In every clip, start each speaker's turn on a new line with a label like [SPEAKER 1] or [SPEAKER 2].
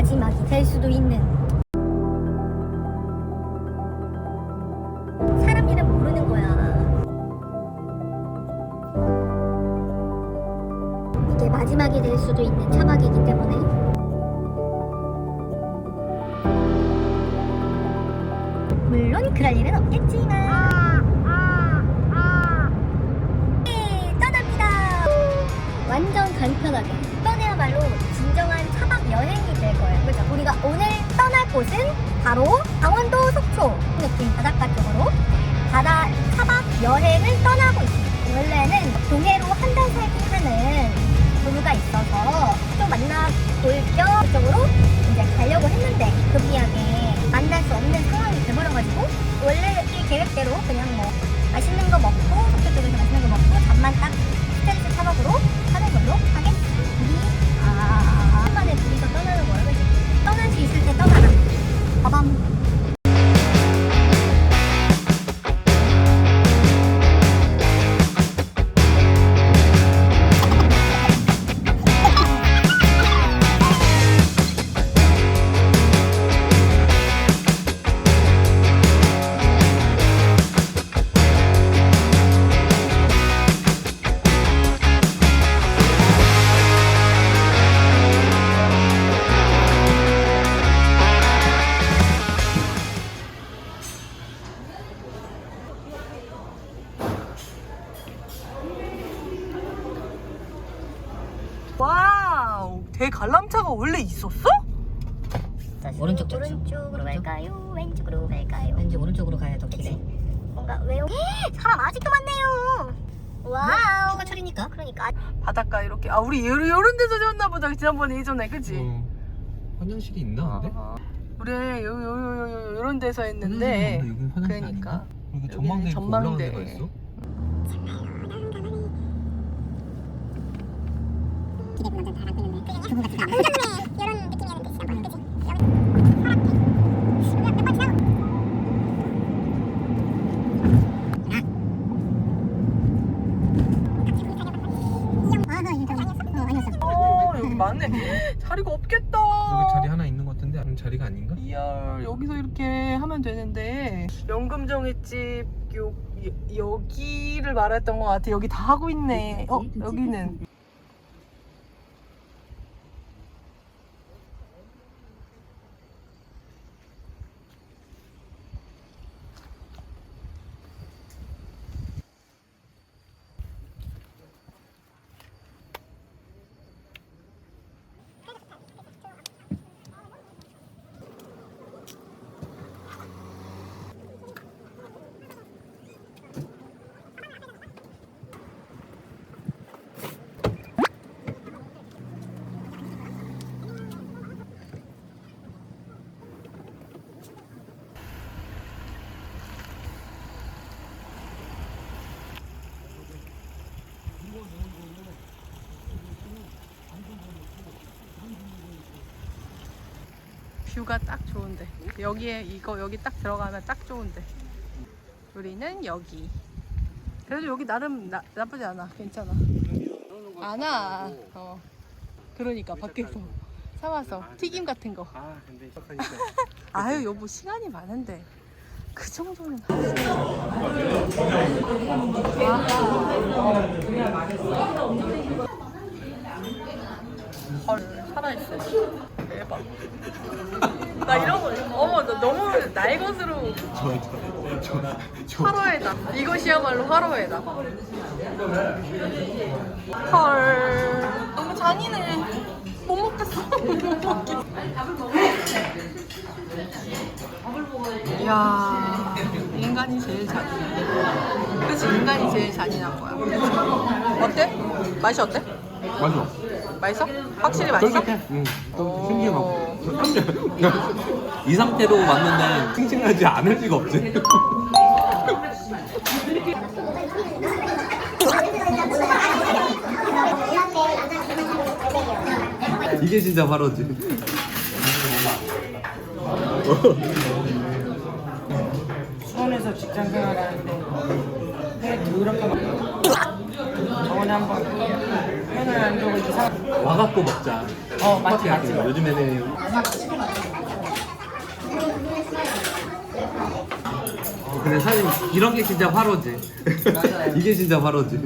[SPEAKER 1] 마지막이 될 수도 있는 사람 일은 모르는 거야. 이게 마지막이 될 수도 있는 여행을 떠나고 있습니다. 원래는 동해로 한 달 살기 하는 부부가 있어서 또 만나볼 겸 그쪽으로 이제 가려고 했는데 급기야게 만날 수 없는 상황이 돼버려가지고 원래 이 계획대로 그냥 뭐 맛있는 거 먹고 속초 쪽에서 맛있는 거 먹고 잠만 딱 스테이트 차박으로 하는 걸로 하겠습니다. 아, 한 번에 둘이서 떠나는 그지? 떠날 수 있을 때 떠나라. 빠밤.
[SPEAKER 2] 오른쪽 좋죠.
[SPEAKER 1] 오른쪽으로 갈까요? 왼쪽으로 갈까요?
[SPEAKER 2] 왠지 오른쪽으로 가야 더 길해.
[SPEAKER 1] 뭔가 왜요? 사람 아직도 많네요. 와우.
[SPEAKER 2] 휴가철이니까.
[SPEAKER 1] 그러니까
[SPEAKER 3] 바닷가 이렇게 아 우리 요, 요런 데서 졌나 보다 지난번에 예전에 그지?
[SPEAKER 4] 어, 화장실이 있나 근데?
[SPEAKER 3] 아, 우리 요요요요 요런 데서 했는데
[SPEAKER 4] 화장실이 없는데 여긴 화장실
[SPEAKER 3] 그러니까
[SPEAKER 4] 아닌가?
[SPEAKER 3] 여기는
[SPEAKER 4] 전망대 이렇게
[SPEAKER 3] 전망대.
[SPEAKER 4] 올라가는 데가 있어?
[SPEAKER 1] 이런 느낌이었는데 지난번 그치? 몇번 지나고
[SPEAKER 3] 많네 자리가 없겠다.
[SPEAKER 4] 여기 자리 하나 있는 것 같은데? 아니면 자리가 아닌가?
[SPEAKER 3] 이야 여기서 이렇게 하면 되는데. 연금정횟집 요, 여- 여기를 말했던 것 같아. 여기 다 하고 있네. 어 여기는 뷰가 딱 좋은데. 여기에 이거 여기 딱 들어가면 딱 좋은데. 우리는 여기. 그래도 여기 나름 나, 나쁘지 않아. 괜찮아. 안아 어. 그러니까 밖에서 사와서 튀김 같은 거.
[SPEAKER 4] 아 근데
[SPEAKER 3] 아유 여보 시간이 많은데. 그 정도는 헐 살아있어 대박. 나 이런 거 어머 나 너무 나의 것으로 화로에다. 이것이야말로 화로에다. 헐. 너무 잔인해. 못 먹겠어. 못 먹겠어. 이야 인간이 제일 잔인해 그치? 인간이 제일 잔인한 거야. 어때? 맛이 어때?
[SPEAKER 4] 맞아
[SPEAKER 3] 맛있어? 확실히 맛있어?
[SPEAKER 4] 쫄깃해 응
[SPEAKER 3] 오.
[SPEAKER 4] 싱싱하고 이 상태로 왔는데 싱싱하지 않을 리가 없지 이게 진짜 바로지
[SPEAKER 5] 수원에서 직장 생활하는데 회 더럽게 막 저번에 한번 편을 안 주고 이상
[SPEAKER 4] 와갖고 먹자.
[SPEAKER 5] 어 맞지 맞지.
[SPEAKER 4] 요즘에는 어, 근데 사실 이런 게 진짜 화로지.
[SPEAKER 5] 맞아요.
[SPEAKER 4] 이게 진짜 화로지.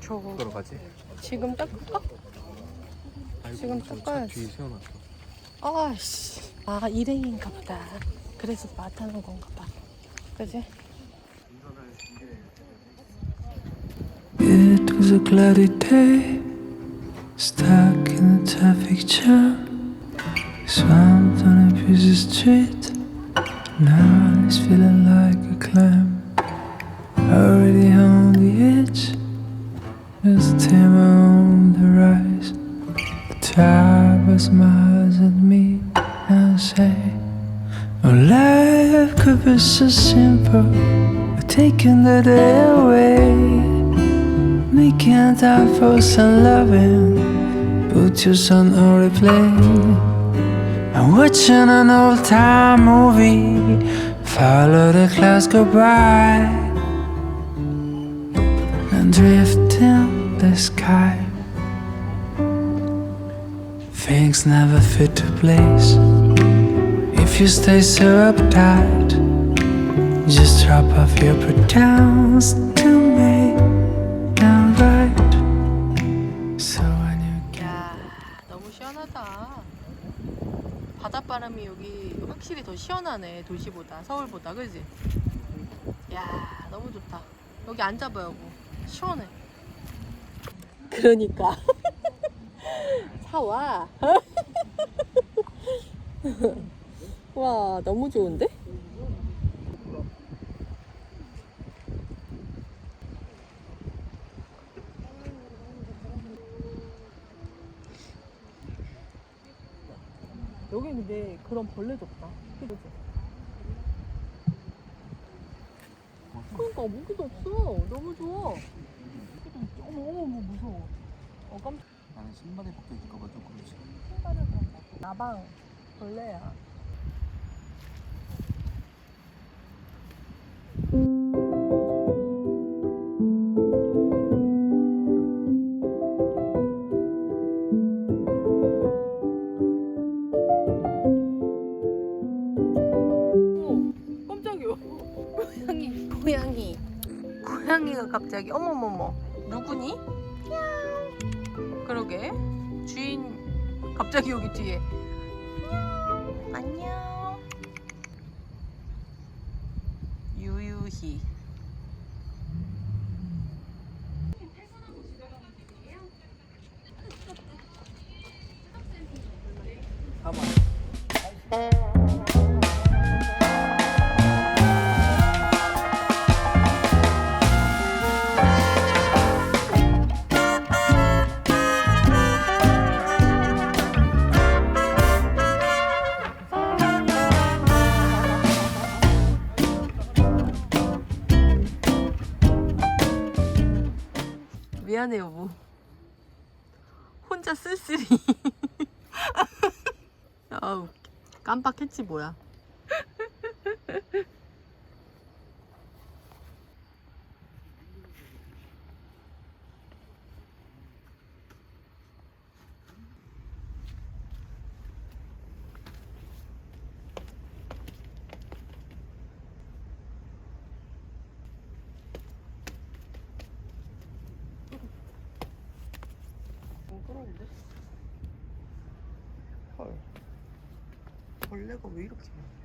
[SPEAKER 3] 저거
[SPEAKER 4] 들어가지.
[SPEAKER 3] 지금 닦을까? 지금 닦아야지.
[SPEAKER 4] 뒤에 세워놨어.
[SPEAKER 3] 아씨. 아 일행인가 보다. 그래서 마 타는 건가 봐. 그지?
[SPEAKER 6] It was a cloudy day, stuck in a traffic jam, swamped on a busy street. Now it's feeling like a clam, already on the edge. Just timber on the rise. The driver smiles at me and say, "Oh, life could be so simple, but taking the day away." Making time for some loving Put your son on replay I'm watching an old time movie Follow the clouds go by And drift the sky Things never fit to place If you stay so uptight Just drop off your pretends to me and right. So when you
[SPEAKER 3] 야 너무 시원하다. 바닷바람이 여기 확실히 더 시원하네 도시보다 서울보다 그지? 야 너무 좋다. 여기 앉아봐 여보 시원해. 그러니까 사와. 와 너무 좋은데? 여기 근데 그런 벌레도 없다. 그지? 그러니까 모기도 없어. 너무 좋아. 어머 어머 어머 무서워. 어 깜짝.
[SPEAKER 4] 나는 신발에 벗겨 있을까봐 좀 그러지.
[SPEAKER 3] 신발을 그런가. 나방 벌레야. 어머, 깜짝이야. 고양이, 고양이. 고양이가 갑자기 어머머머 누구니? 냥. 그러게. 주인 갑자기 여기 뒤에. 안녕 안녕. 유유히 미안해 여보. 혼자 쓸쓸히 아우 깜빡했지 뭐야 벌레가 왜 이렇게 많아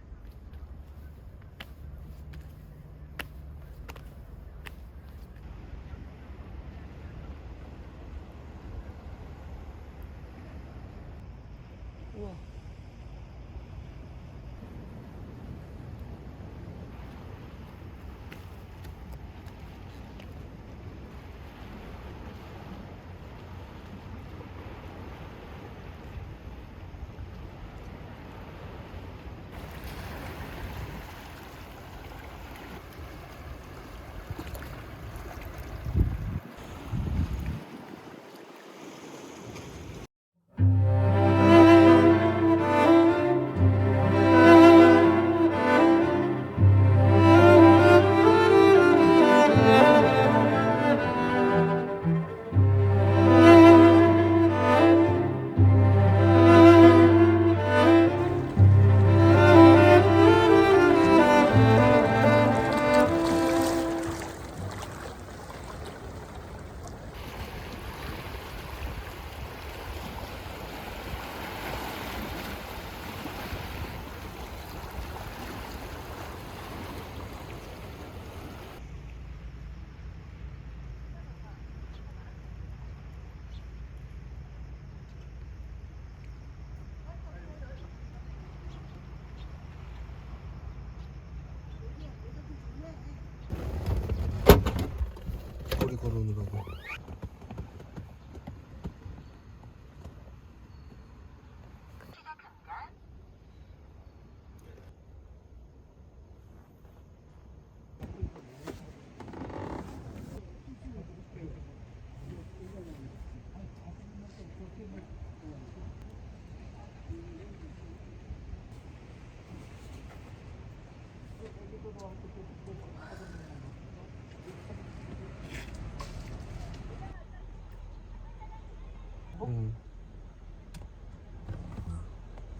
[SPEAKER 4] 응.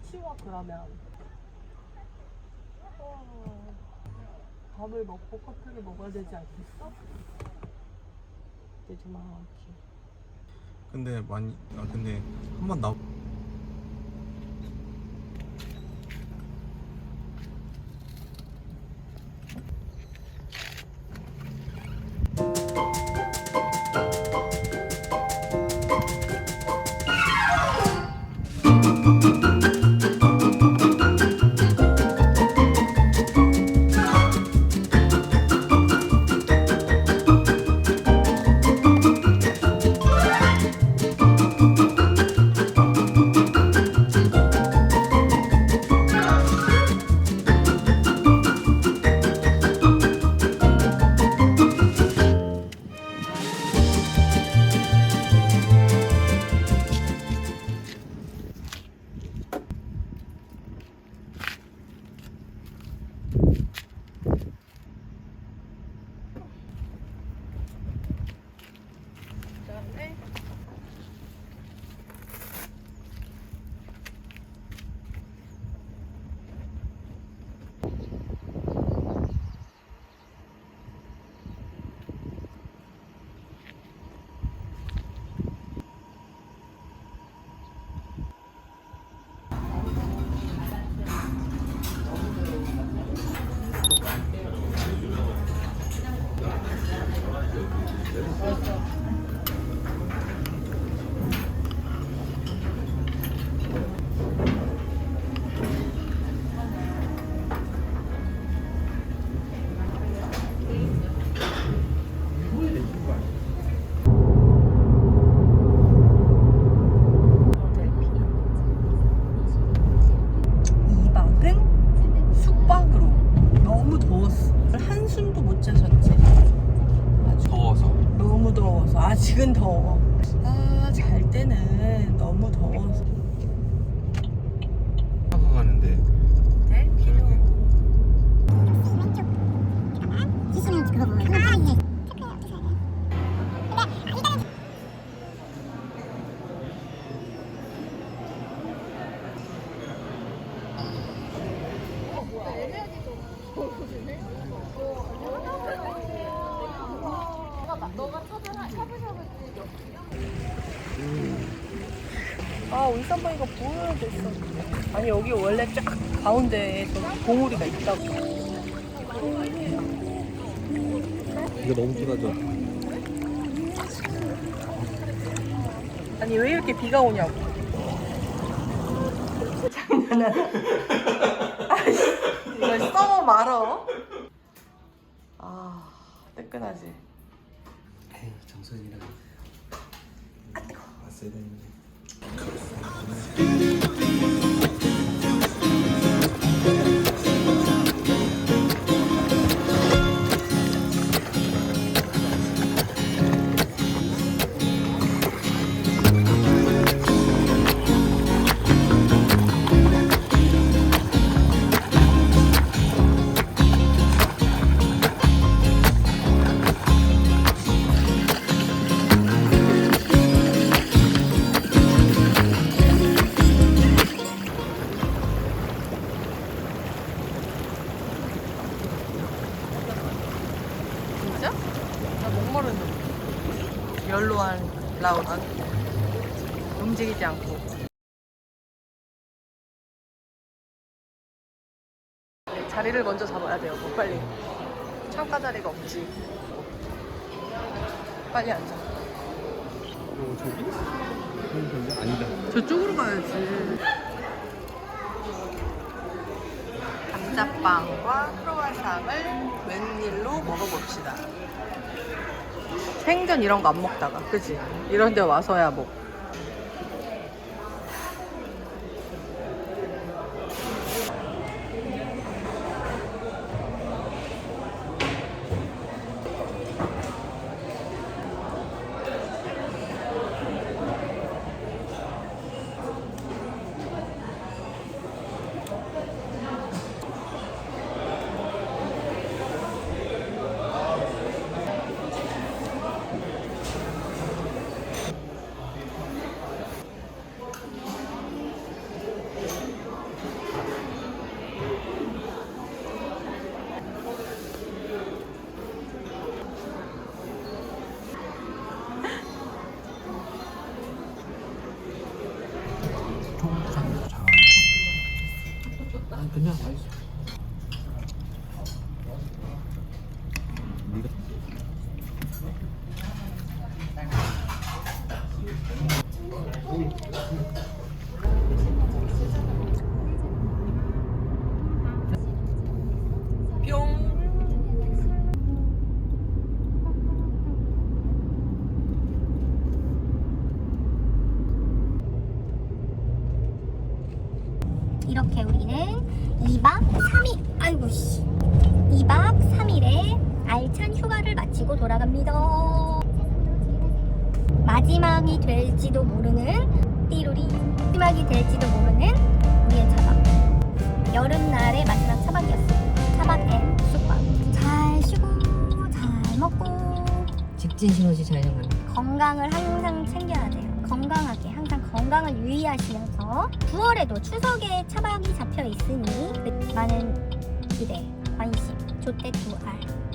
[SPEAKER 3] 치워 그러면 어, 밥을 먹고 커피를 먹어야 되지 않겠어? 내 정확히
[SPEAKER 4] 근데 많이 아 근데 한 번 나.
[SPEAKER 3] Thank you. 너무
[SPEAKER 4] 더워서 가는데.
[SPEAKER 1] 있으면 그거 보면 그거 다 이제
[SPEAKER 3] 아 울산바 이거 보여야 됐어 아니 여기 원래 쫙 가운데에 저 봉우리가 있다고
[SPEAKER 4] 이거 너무 진하죠.
[SPEAKER 3] 아니 왜 이렇게 비가 오냐고 장난하나 아이씨 이걸 써 말어 아 뜨끈하지
[SPEAKER 4] 에휴 정선이랑. 아 뜨거. 왔어야 되는데.
[SPEAKER 3] 움직이지 않고. 네, 자리를 먼저 잡아야 돼요. 뭐 빨리. 창가 자리가 없지. 빨리 앉아.
[SPEAKER 4] 어 저기? 건데 아니다.
[SPEAKER 3] 저쪽으로 가야지. 감자빵과 크로와상을 웬일로 먹어봅시다. 생전 이런 거 안 먹다가 그치? 이런 데 와서야
[SPEAKER 4] 먹그냥 맛있어.
[SPEAKER 1] 이렇게 우리는 2박 3일. 아이고 씨. 2박 3일의 알찬 휴가를 마치고 돌아갑니다. 마지막이 될지도 모르는 띠로리. 마지막이 될지도 모르는 우리의 차박. 여름날의 마지막 차박이었어요 차박 앤 숙박. 잘 쉬고 잘 먹고.
[SPEAKER 2] 직진 신호시 좌회전입니다.
[SPEAKER 1] 건강을 항상 챙겨야 돼요. 건강하게 항상 건강을 유의하시면서 9월에도 추석에 차박이 잡혀 있으니 많은 기대, 관심, 조대 2알